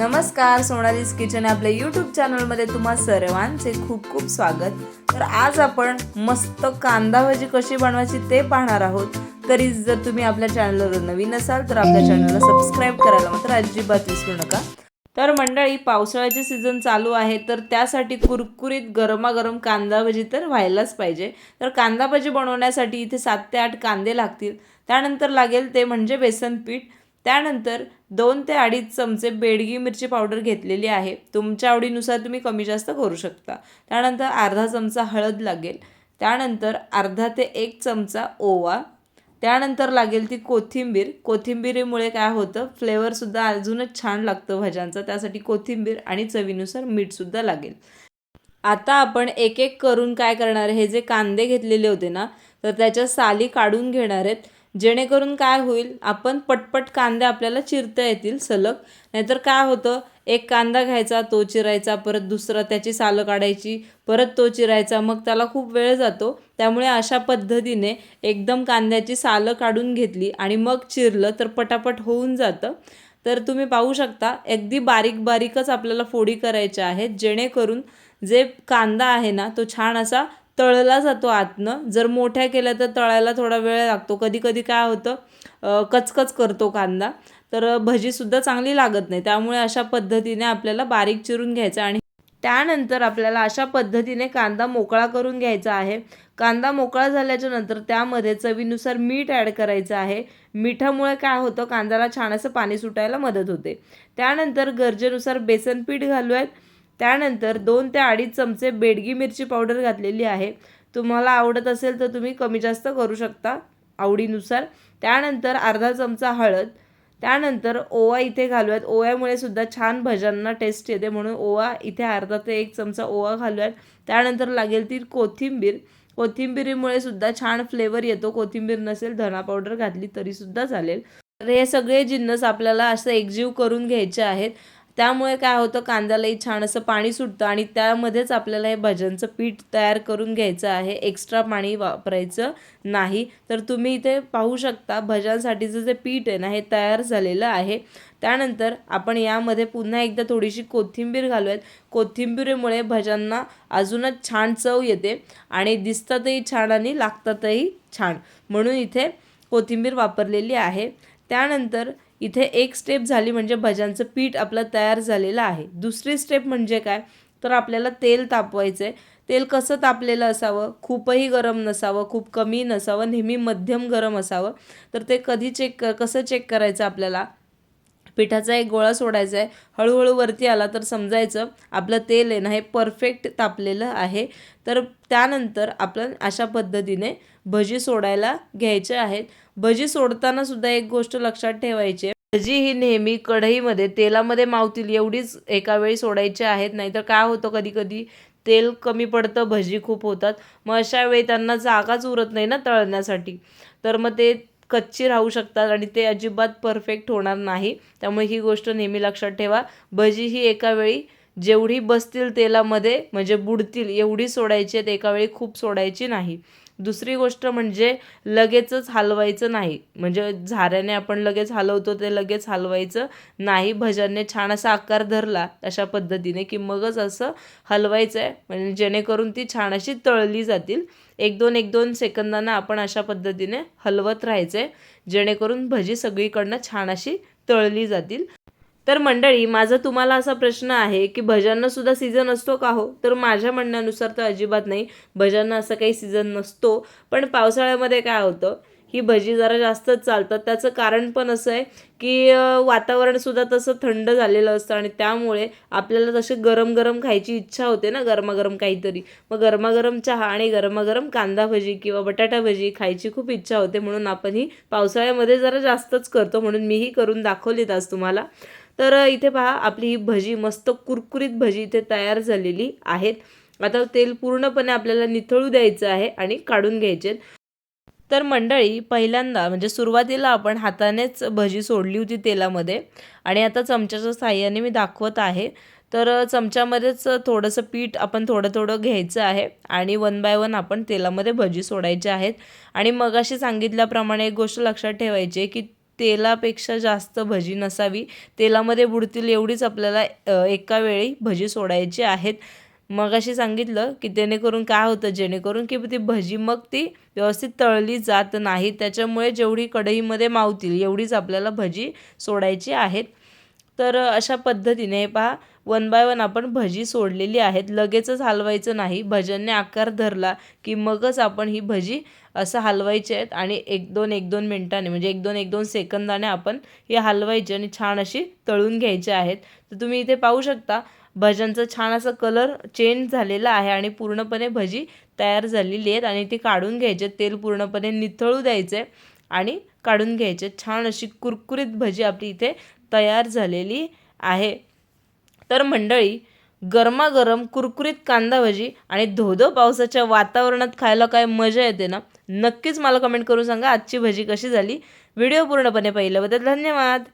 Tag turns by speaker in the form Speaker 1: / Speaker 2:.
Speaker 1: नमस्कार सोनालीज किचन आपल्या यूट्यूब चॅनलमध्ये तुम्हा सर्वांचे खूप खूप स्वागत. तर आज आपण मस्त कांदा भाजी कशी बनवायची ते पाहणार आहोत. तरी जर तुम्ही आपल्या चॅनलवर नवीन असाल तर आपल्या चॅनलला सबस्क्राईब करायला मात्र अजिबात विसरू नका. तर मंडळी पावसाळ्याचे सीझन चालू आहे तर त्यासाठी कुरकुरीत गरमागरम कांदा भजी तर व्हायलाच पाहिजे. तर कांदा भजी बनवण्यासाठी इथे सात ते आठ कांदे लागतील. त्यानंतर लागेल ते म्हणजे बेसन पीठ. त्यानंतर दोन ते अडीच चमचे बेडगी मिरची पावडर घेतलेली आहे. तुमच्या आवडीनुसार तुम्ही कमी जास्त करू शकता. त्यानंतर अर्धा चमचा हळद लागेल. त्यानंतर अर्धा ते एक चमचा ओवा. त्यानंतर लागेल ती कोथिंबीर. कोथिंबीरीमुळे काय होतं? फ्लेवरसुद्धा अजूनच छान लागतं भाज्यांचं. त्यासाठी कोथिंबीर आणि चवीनुसार मीठसुद्धा लागेल. आता आपण एक एक करून काय करणार? आहे हे जे कांदे घेतलेले होते ना तर त्याच्या साली काढून घेणार आहेत. जेणेकरून काय होईल आपण पटपट कांदे आपल्याला चिरता येतील सलग. नाहीतर काय होतं एक कांदा घ्यायचा तो चिरायचा परत दुसरा त्याची सालं काढायची परत तो चिरायचा मग त्याला खूप वेळ जातो. त्यामुळे अशा पद्धतीने एकदम कांद्याची सालं काढून घेतली आणि मग चिरलं तर पटापट होऊन जातं. तर तुम्ही पाहू शकता अगदी बारीक बारीकच आपल्याला फोडी करायच्या आहेत जेणेकरून जे कांदा आहे ना तो छान असा तळला जातो आतनं. जर मोठ्या केल्या तर तळायला थोडा वेळ लागतो. कधी कधी काय होतं कचकच करतो कांदा. तर भजीसुद्धा चांगली लागत नाही. त्यामुळे अशा पद्धतीने आपल्याला बारीक चिरून घ्यायचं आणि त्यानंतर आपल्याला अशा पद्धतीने कांदा मोकळा करून घ्यायचा आहे. कांदा मोकळा झाल्याच्यानंतर त्यामध्ये चवीनुसार मीठ ॲड करायचं आहे. मिठामुळे काय होतं कांद्याला छान असं पाणी सुटायला मदत होते. त्यानंतर गरजेनुसार बेसन पीठ घालूयात. त्यानंतर दोन ते अडीच चमचे बेडगी मिरची पावडर घातलेली आहे. तुम्हाला आवडत असेल तर तुम्ही कमी जास्त करू शकता आवडीनुसार. त्यानंतर अर्धा चमचा हळद. त्यानंतर ओवा इथे घालूयात. ओव्यामुळे सुद्धा छान भज्यांना टेस्ट येते म्हणून ओवा इथे अर्धा ते एक चमचा ओवा घालूयात. त्यानंतर लागेल ती कोथिंबीर. कोथिंबिरीमुळे सुद्धा छान फ्लेवर येतो. कोथिंबीर नसेल धना पावडर घातली तरीसुद्धा चालेल. तर हे सगळे जिन्नस आपल्याला असं एकजीव करून घ्यायचे आहेत. त्यामुळे काय होतं कांद्यालाही छान असं पाणी सुटतं आणि त्यामध्येच आपल्याला हे भज्यांचं पीठ तयार करून घ्यायचं आहे. एक्स्ट्रा पाणी वापरायचं नाही. तर तुम्ही इथे पाहू शकता भज्यांसाठीचं जे पीठ आहे ना हे तयार झालेलं आहे. त्यानंतर आपण यामध्ये पुन्हा एकदा थोडीशी कोथिंबीर घालूयात. कोथिंबीरीमुळे भज्यांना अजूनच छान चव येते आणि दिसतातही छान आणि लागतातही छान. म्हणून इथे कोथिंबीर वापरलेली आहे. त्यानंतर इथे एक स्टेप झाली म्हणजे भज्यांचं पीठ आपलं तयार झालेलं आहे. दुसरी स्टेप म्हणजे काय? तर आपल्याला तेल तापवायचं आहे तेल कसं तापलेलं असावं? खूपही गरम नसावं खूप कमी नसावं नेहमी मध्यम गरम असावं. तर ते कधी चेक कसं चेक करायचं आपल्याला? पिठाचा एक गोळा सोडायचा आहे हळूहळू वरती आला तर समजायचं आपलं तेल आहे ना हे परफेक्ट तापलेलं आहे. तर त्यानंतर आपण अशा पद्धतीने भजी सोडायला घ्यायचे आहेत. भजी सोडताना सुद्धा एक गोष्ट लक्षात ठेवायची आहे. भजी ही नेहमी कढईमध्ये तेलामध्ये मावतील एवढीच एका वेळी सोडायची आहेत. नाहीतर काय होतं कधी कधी? तेल कमी पडतं भजी खूप होतात. मग अशा वेळी त्यांना जागाच उरत नाही ना तळण्यासाठी. तर मग ते कच्ची राहू शकतात आणि ते अजिबात परफेक्ट होणार नाही. त्यामुळे ही गोष्ट नेहमी लक्षात ठेवा. भजी ही एका वेळी जेवढी बसतील तेलामध्ये म्हणजे बुडतील एवढी सोडायची आहेत एका वेळी खूप सोडायची नाही. दुसरी गोष्ट म्हणजे लगेचच हलवायचं नाही. म्हणजे झाऱ्याने आपण लगेच हलवतो ते लगेच हलवायचं नाही. भजनने छान असा आकार धरला अशा पद्धतीने की मगच असं हलवायचं आहे म्हणजे जेणेकरून ती छान अशी तळली जातील. एक दोन एक दोन सेकंदांना आपण अशा पद्धतीने हलवत राहायचं आहे जेणेकरून भजी सगळीकडनं छान अशी तळली जातील. तर मंडळी माझा तुम्हाला असा प्रश्न आहे की भज्यांना सुद्धा सीझन असतो का हो? तर माझ्या म्हणण्यानुसार तर अजिबात नाही. भज्यांना असं काही सीझन नसतो. पण पावसाळ्यामध्ये काय होतं? ही भजी जरा जास्तच चालतात. त्याचं कारण पण असं आहे की वातावरणसुद्धा तसं थंड झालेलं असतं आणि त्यामुळे आपल्याला तसे गरम गरम खायची इच्छा होते ना गरमागरम काहीतरी. मग गरमागरम चहा आणि गरमागरम कांदा भजी किंवा बटाटा भजी खायची खूप इच्छा होते म्हणून आपण ही पावसाळ्यामध्ये जरा जास्तच करतो म्हणून मीही करून दाखवलीत आज तुम्हाला. तर इथे पहा आपली ही भजी मस्त कुरकुरीत भजी इथे तयार झालेली आहेत. आता तेल पूर्णपणे आपल्याला निथळू द्यायचं आहे आणि काढून घ्यायचे. तर मंडळी पहिल्यांदा म्हणजे सुरुवातीला आपण हातानेच भजी सोडली होती तेलामध्ये आणि आता चमच्याच्या साह्याने मी दाखवत आहे. तर चमच्यामध्येच थोडंसं पीठ आपण थोडं थोडं घ्यायचं आहे आणि वन बाय वन आपण तेलामध्ये भजी सोडायचे आहेत. आणि मग अशी सांगितल्याप्रमाणे एक गोष्ट लक्षात ठेवायची आहे की तेलापेक्षा जास्त भजी नसावी. तेलामध्ये बुडतील एवढीच आपल्याला एका वेळी भजी सोडायची आहेत. मग अशी सांगितलं की जेणेकरून काय होतं जेणेकरून की ती भजी मग ती व्यवस्थित तळली जात नाही. त्याच्यामुळे जेवढी कढईमध्ये मावतील एवढीच आपल्याला भजी सोडायची आहेत. तर अशा पद्धतीने हे पहा वन बाय वन आपण भजी सोडलेली आहेत. लगेचच हलवायचं नाही. भज्यांनी आकार धरला की मगच आपण ही भजी असं हलवायची आहेत आणि एक दोन एक दोन मिनटाने म्हणजे एक दोन एक दोन सेकंदाने आपण हे हलवायची आणि छान अशी तळून घ्यायची आहेत. तर तुम्ही इथे पाहू शकता भज्यांचा छान असा कलर चेंज झालेला आहे आणि पूर्णपणे भजी तयार झालेली आहेत आणि ती काढून घ्यायचे. तेल पूर्णपणे निथळू द्यायचे आणि काढून घ्यायचे. छान अशी कुरकुरीत भजी आपली इथे तयार झालेली आहे. तर मंडळी गरमागरम कुरकुरीत कांदा भजी आणि धोधो पावसाच्या वातावरणात खायला काय मजा येते ना? नक्कीच मला कमेंट करून सांगा आजची भजी कशी झाली? व्हिडिओ पूर्णपणे पाहिल्याबद्दल धन्यवाद.